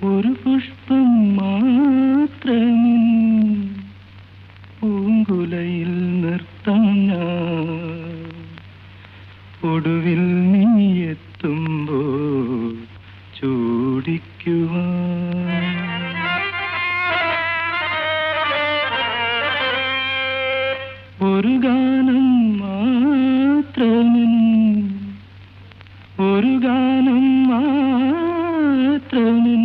ഒരു പുഷ്പം മാത്രമിൻ പൂങ്കുലയിൽ നിർത്താം ഞാൻ ഒടുവിൽ നീ എത്തുമ്പോ ചൂടിക്കുവാൻ. ഒരു ഗാനം മാത്രമിൻ ഒരു ഗാനം മാത്രമിൻ